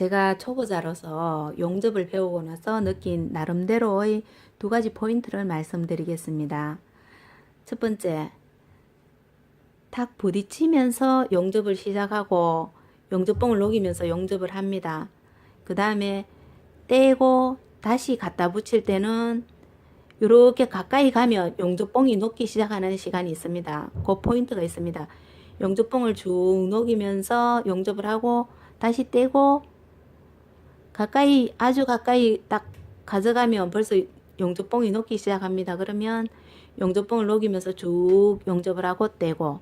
제가 초보자로서 용접을 배우고 나서 느낀 나름대로의 두 가지 포인트를 말씀드리겠습니다. 첫 번째, 탁 부딪히면서 용접을 시작하고 용접봉을 녹이면서 용접을 합니다. 그 다음에 떼고 다시 갖다 붙일 때는 이렇게 가까이 가면 용접봉이 녹기 시작하는 시간이 있습니다. 그 포인트가 있습니다. 용접봉을 쭉 녹이면서 용접을 하고 다시 떼고 가까이 아주 가까이 딱 가져가면 벌써 용접봉이 녹기 시작합니다. 그러면 용접봉을 녹이면서 쭉 용접을 하고 떼고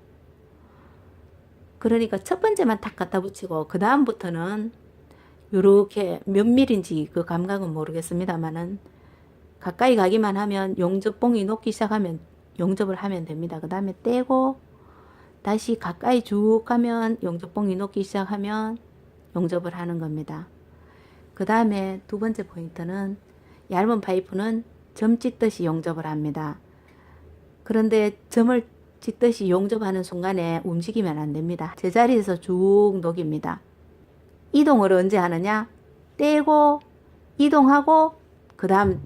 그러니까 첫 번째만 탁 갖다 붙이고 그 다음부터는 요렇게 몇 밀인지 그 감각은 모르겠습니다만은 가까이 가기만 하면 용접봉이 녹기 시작하면 용접을 하면 됩니다. 그 다음에 떼고 다시 가까이 쭉 가면 용접봉이 녹기 시작하면 용접을 하는 겁니다. 그 다음에 두 번째 포인트는 얇은 파이프는 점 찍듯이 용접을 합니다. 그런데 점을 찍듯이 용접하는 순간에 움직이면 안 됩니다. 제자리에서 쭉 녹입니다. 이동을 언제 하느냐? 떼고 이동하고 그 다음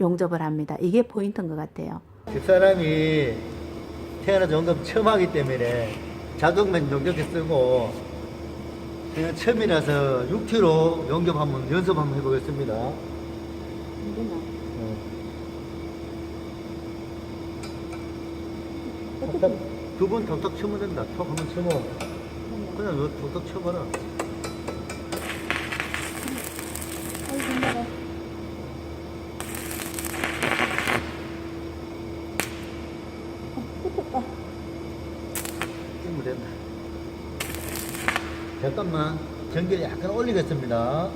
용접을 합니다. 이게 포인트인 것 같아요. 집사람이 태어나서 용접 처음 하기 때문에 자동만 용접기 쓰고 그냥 처음이라서 6kg 용접 한번 연습 한번 해보겠습니다. 두번 톡톡 치면 된다. 톡 한번 치고 그냥 요 톡톡 쳐봐라. 치면 된다. 잠깐만 전기를 약간 올리겠습니다.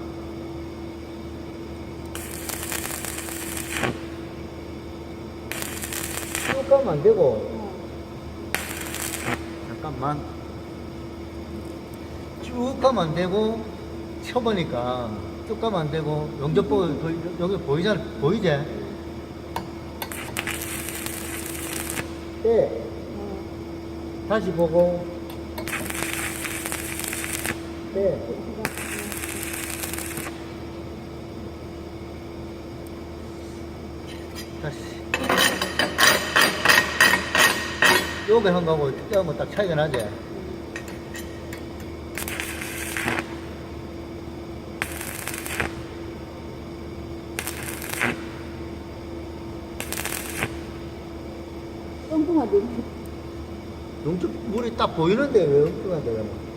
쭉 가면 안 되고 잠깐만 쭉 가면 안 되고 쳐보니까 쭉 가면 안 되고 용접보 여기 보이잖아 보이지? 네 다시 보고 네 다시 요게 한 거하고 특하면딱 차이가 나지? 엉뚱하게 용접 물이 딱 보이는데 왜 엉뚱한데 그러면?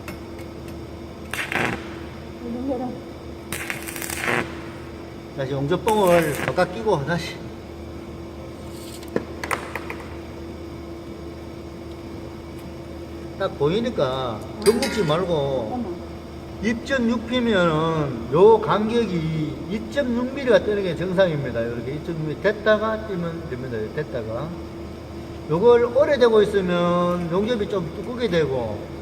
다시 용접봉을 바깥 끼고 다시 딱 보이니까 겁먹지 말고 2.6피면은 요 간격이 2.6mm가 뜨는 게 정상입니다. 이렇게 2.6mm 됐다가 뛰면 됩니다. 됐다가 요걸 오래되고 있으면 용접이 좀 두껍게 되고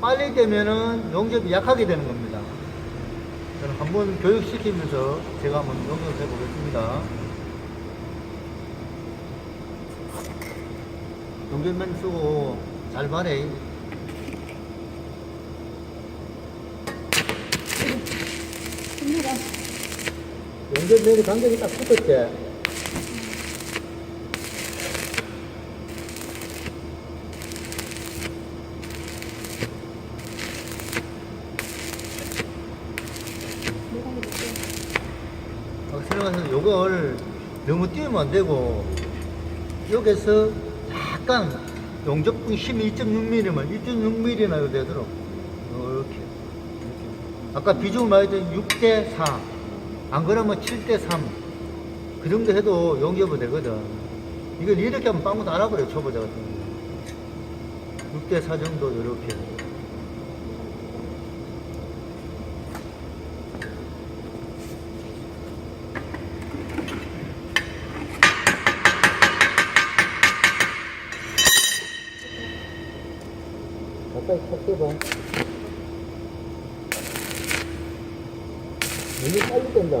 빨리 되면은 용접이 약하게 되는 겁니다. 저는 한번 교육시키면서 제가 한번 용접해 보겠습니다. 용접만 쓰고 잘 말해. 용접면이 간격이 딱 붙었지? 확실하게 요걸 너무 띄우면 안 되고 여기서 약간 용접분 힘이 2.6mm면 2.6mm나 되도록. 이렇게. 아까 비중을 말했던 6대 4 안 그러면 7대 3그 정도 해도 용접이 되거든. 이걸 이렇게 하면 빵도 알아버려 초보자 같은 경우 6대 4 정도 이렇게 탁 대봐. 너무 빨리 뜬다.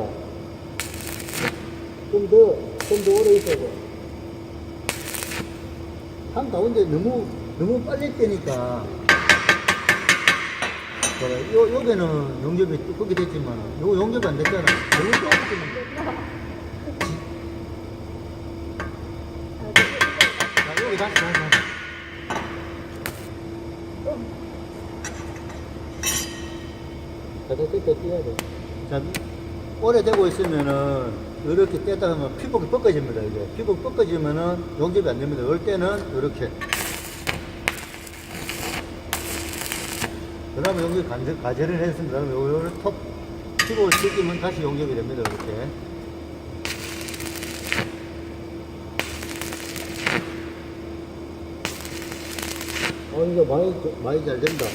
좀 더, 좀 더 오래 있어야 돼. 한 가운데 너무, 너무 빨리 뜨니까. 그래, 요, 여기는 용접이 뚜껑이 됐지만, 요 용접이 안 됐잖아. 요거 또 자, 여기 다시, 다시, 다시. 자, 됐다, 됐다, 띄야 돼. 자, 오래되고 있으면은, 이렇게 떼다 하면 피복이 벗겨집니다, 이제. 피복이 벗겨지면은 용접이 안 됩니다. 이럴 때는 이렇게. 그 다음에 용접이 간제, 가제를 했습니다. 그다음에 요거를 톱, 피복을 뜯기면 다시 용접이 됩니다, 이렇게. 어, 이거 많이, 많이 잘 된다.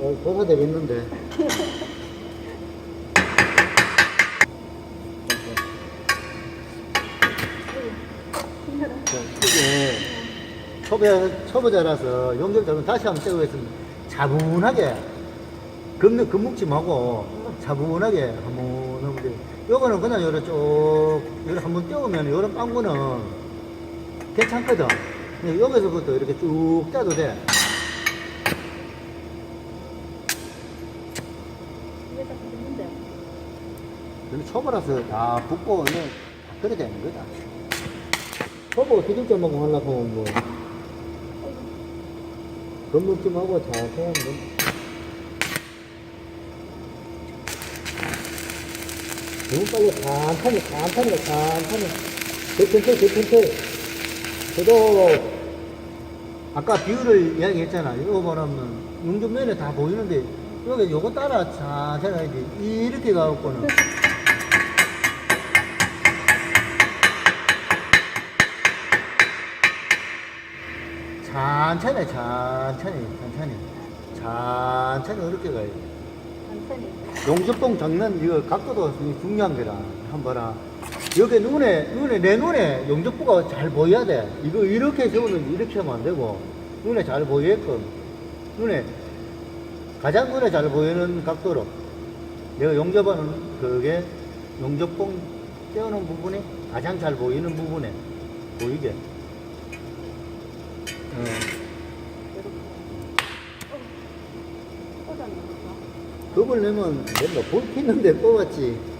어, 도사 되겠는데. 자, 이게 초보, 초보자라서 용접 잡으면 다시 한번 떼보겠습니다. 차분하게, 금묵, 금묵짐하고 차분하게 한번 하면 돼요. 요거는 그냥 요래 쭉, 요래 한번 떼우면 요런 빵구는 괜찮거든. 여기서부터 이렇게 쭉 떼도 돼. 초보라서 다 붓고 다 그래 되는 거다. 초보 기둥점 먹고 하려고 하면 뭐 건물 좀 하고 잘 해야 돼. 너무 빨리 간단히 간단히 간단히 대천천히 대천천히 저도 아까 비율을 이야기했잖아. 이거 보면 용접면에 다 보이는데 여기 요거 따라 해야지. 이렇게 가갖고는 천천히 천천히 천천히. 천천히 이렇게 가야 돼. 용접봉 장난 이거 각도도 중요한 거라 한번 봐라 여기 눈에 눈에 내 눈에 용접부가 잘 보여야 돼. 이거 이렇게 세우는 이렇게 하면 안 되고 눈에 잘 보이게끔. 눈에 가장 눈에 잘 보이는 각도로. 내가 용접하는 그게 용접봉 떼우는 부분이 가장 잘 보이는 부분에 보이게. 어. 겁을 내면 내가 볼 피는데 뽑았지.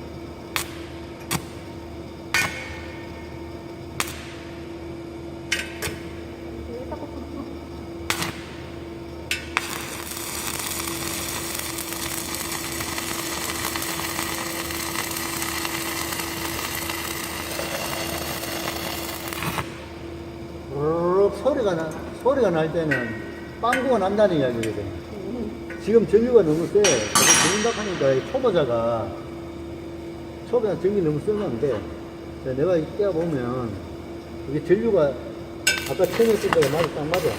소리가 나, 소리가 날 때는 빵구가 난다는 이야기거든. 지금 전류가 너무 세. 전류박하니까 초보자가, 초보자 전기 너무. 자, 내가 이 떼어보면, 이게 전류가 아까 처음에 쓸 때가 맞아, 딱 맞아.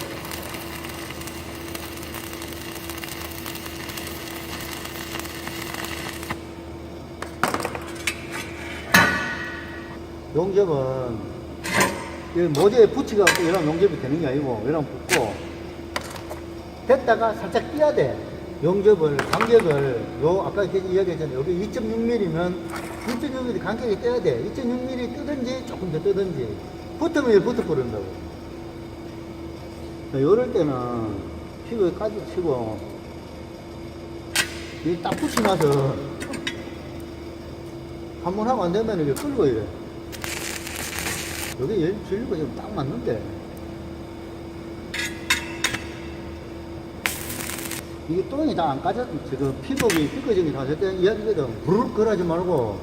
용접은, 이 모재에 붙이갖고 이런 용접이 되는 게 아니고, 이런 붙고, 됐다가 살짝 띄야 돼. 용접을, 간격을, 요, 아까 이야기했잖아요. 여기 2.6mm면 2.6mm 간격이 떼야 돼. 2.6mm 뜨든지 조금 더 뜨든지. 붙으면 붙어 버린다고. 요럴 때는 피부에 까지 치고, 이딱 붙이고 나서 한 번 하고 안 되면 이게 끌고 이래. 여기 열- 전류가 지금 딱 맞는데. 이게 똥이 다 안 까졌, 지금 피복이 삐끗이 다 됐다는 이야기거든. 부르륵 거라지 말고.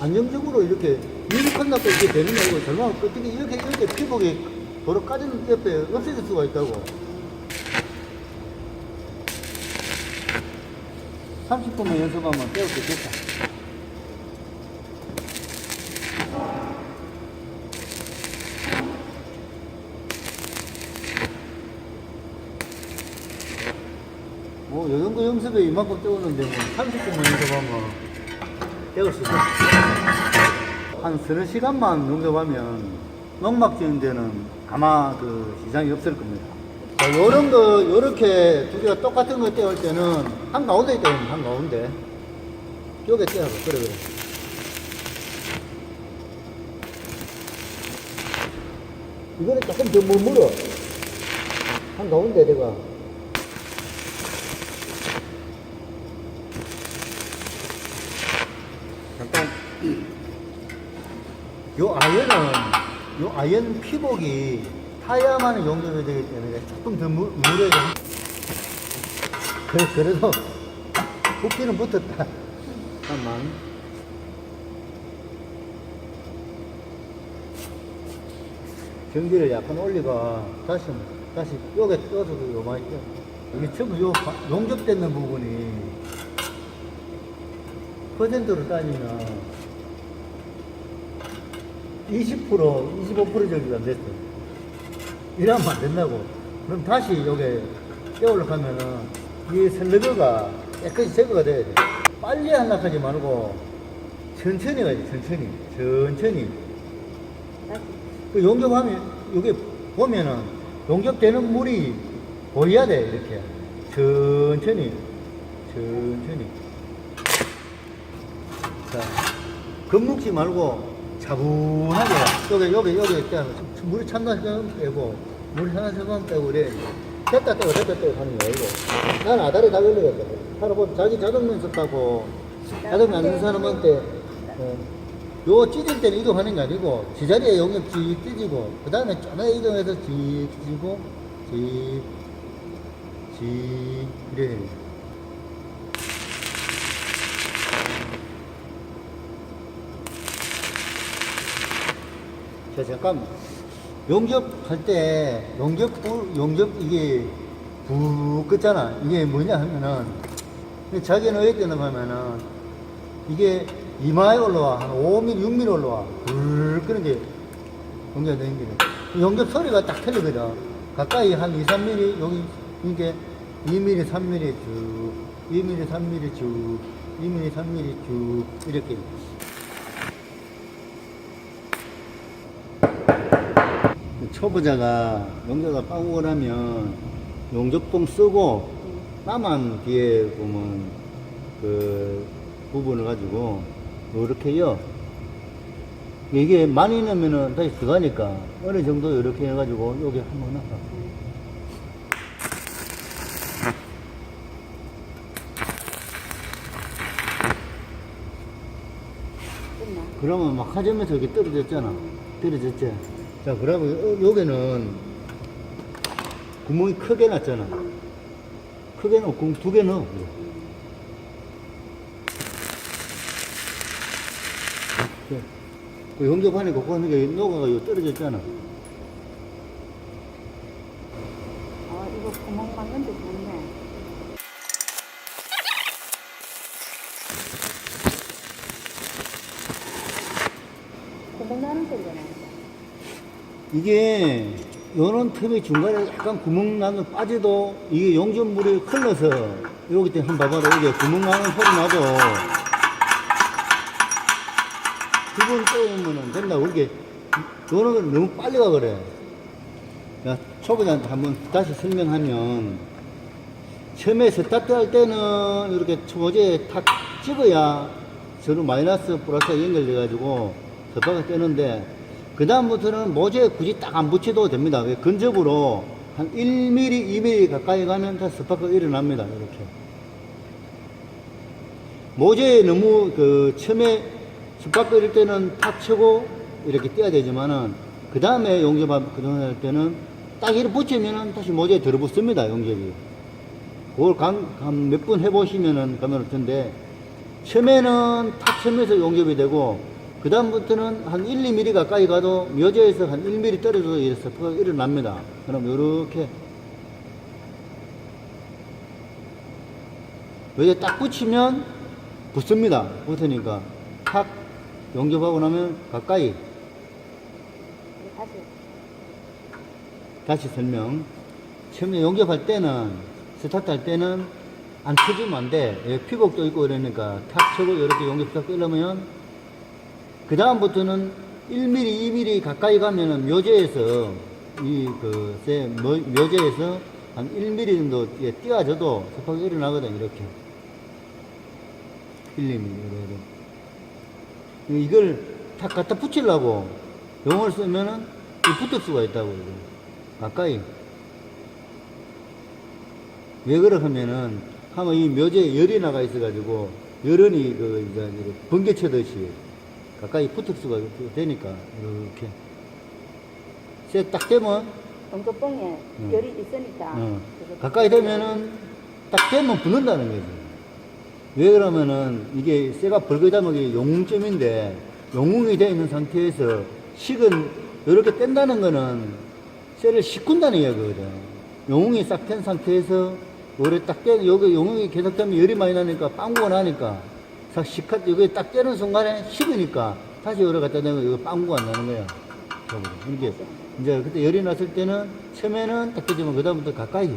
안정적으로 이렇게 미국한 납도 이렇게 되는 게 아니고 절망 끝에 이렇게 이렇게 피복이 도로 까지는 옆에 없어질 수가 있다고. 30분만 연습하면 배울 수 있겠다. 뭐, 요 정도 연습에 이만큼 때우는데, 뭐, 30분만 연습하면 때울 수 있어. 한 서너 시간만 연습하면, 농막 지는 데는 아마 그 시장이 없을 겁니다. 자, 요런 거, 요렇게 두 개가 똑같은 거 때울 때는, 한 가운데 때우면 한 가운데. 요게 때려봐. 그래, 그래. 이거는 조금 더 머물어. 한 가운데 내가. 잠깐. 요 아연은, 요 아연 피복이 타야만 용접이 되기 때문에 조금 더 물, 물어야 돼. 그래, 그래도 붓기는 붙었다. 잠깐만. 전기를 약간 올리고 다시 다시 요게 떠서 요만이 떠. 이게 전부 요 바- 용접되는 부분이 퍼센트로 따지면 20% 25% 정도 안 됐어. 이러면 안 된다고. 그럼 다시 요게 깨올라 가면은 이 슬러그가 깨끗이 제거가 돼야 돼. 빨리 하려 하지 말고 천천히 가야지 천천히 천천히. 그 용접하면 여기 보면은 용접되는 물이 보여야 돼 이렇게 천천히 천천히 자 겁먹지 말고 차분하게. 여기 여기 여기 있잖아 물이 찬다 생각하면 빼고 물이 찬다 생각하면 빼고 그래. 됐다 떼고 됐다 떼고 하는 거 아니고 난 아다리 다 걸리거든. 사람 자기 자동면 썼다고. 자동면 안 쓰는 사람한테 어, 요 찢을 때는 이동하는 게 아니고 제자리에 용역 쭉 찢고 그 다음에 쪼나 이동해서 쭉 찢고 쭉, 쭉 이래 자 잠깐 용접할 때 용접 불 용접 이게 부 끄잖아. 이게 뭐냐 하면은 자기는 왜 뜨는 거면은 이게 이마에 올라와. 한 5mm 6mm 올라와. 불 끄는 게 용접이 되는 게. 용접 소리가 딱 틀리거든. 가까이 한 2, 3mm 여기 이게 2mm 3mm 쭉 2mm 3mm 쭉 2mm 3mm 쭉 이렇게 초보자가 용접가 빠고 하면 용접봉 쓰고 나만 뒤에 보면 그 부분을 가지고 이렇게요. 이게 많이 넣으면은 다시 들어가니까 어느 정도 이렇게 해가지고 여기 한번 넣어. 그러면 막 하점에서 이렇게 떨어졌잖아. 떨어졌지? 자, 그러면 요- 요게는 구멍이 크게 났잖아. 크게 넣어. 구멍 두개 넣어. 자, 그 용접하니까 그거 게 녹아가 요 떨어졌잖아. 아, 이거 구멍 맞는데 좋네. 구멍 나는 소리가 나는데. 이게 요런 틈이 중간에 약간 구멍 나는 빠져도 이게 용접물이 흘러서 여기 때 한번 봐봐라. 이게 구멍 나는 소리 나도 두번 떠오면은 된다고 이게 요런 건 너무 빨리 가 그래. 야 초보자한테 한번 다시 설명하면 처음에 스타트 할 때는 이렇게 초보제에 탁 찍어야 서로 마이너스 플러스 연결돼 가지고 스파가 뜨는데 그 다음부터는 모재에 굳이 딱 안 붙여도 됩니다. 왜? 근접으로 한 1mm, 2mm 가까이 가면 다 스파크가 일어납니다. 이렇게. 모재에 너무 그 처음에 스파크 이럴 때는 탁 치고 이렇게 떼야 되지만은 그 다음에 용접 그동안 때는 딱 이렇게 붙이면은 다시 모재에 들어붙습니다. 용접이. 그걸 한몇분 해보시면은 가면 할 텐데 처음에는 탁 치면서 용접이 되고 그 다음부터는 한 1, 2mm 가까이 가도 묘지에서 한 1mm 떨어져도 이 스파가 일어납니다. 그럼 이렇게 묘지에 딱 붙이면 붙습니다. 붙으니까 탁 용접하고 나면 가까이 다시. 다시 설명. 처음에 용접할 때는, 스타트 할 때는 안 쳐주면 안 돼. 예, 피곡도 있고 이러니까 탁 쳐고 이렇게 용접사 끌려면, 그 다음부터는 1mm, 2mm 가까이 가면은 묘제에서, 이, 그, 세, 묘- 묘제에서 한 1mm 정도 예, 띄어져도 스파가 일어나거든, 이렇게. 1, 2mm, 이렇게. 이걸 탁 갖다 붙이려고 용을 쓰면은 이 붙을 수가 있다고 이거. 가까이 왜 그러 하면은 하면 이 묘지에 열이 나가 있어가지고 열은이 그 번개 쳐듯이 가까이 붙을 수가 되니까 이렇게 쇠딱 되면 영조뽕에 응. 열이 있으니까. 어, 그래서 가까이 되면은 딱 되면 붙는다는 거지. 왜 그러면은 이게 쇠가 벌거자목이 용웅점인데 용웅이 되어 있는 상태에서 식은 이렇게 뗀다는 거는 쇠를 식군다는 이야기거든. 용웅이 싹 된 상태에서 오래 딱 떼, 여기 용웅이 계속 되면 열이 많이 나니까 빵구가 나니까 싹 식하, 여기 딱 떼는 순간에 식으니까 다시 열을 갖다 대면 이거 빵구가 안 나는 거야. 이렇게 이제 그때 열이 났을 때는 처음에는 딱 떼지만 그다음부터 가까이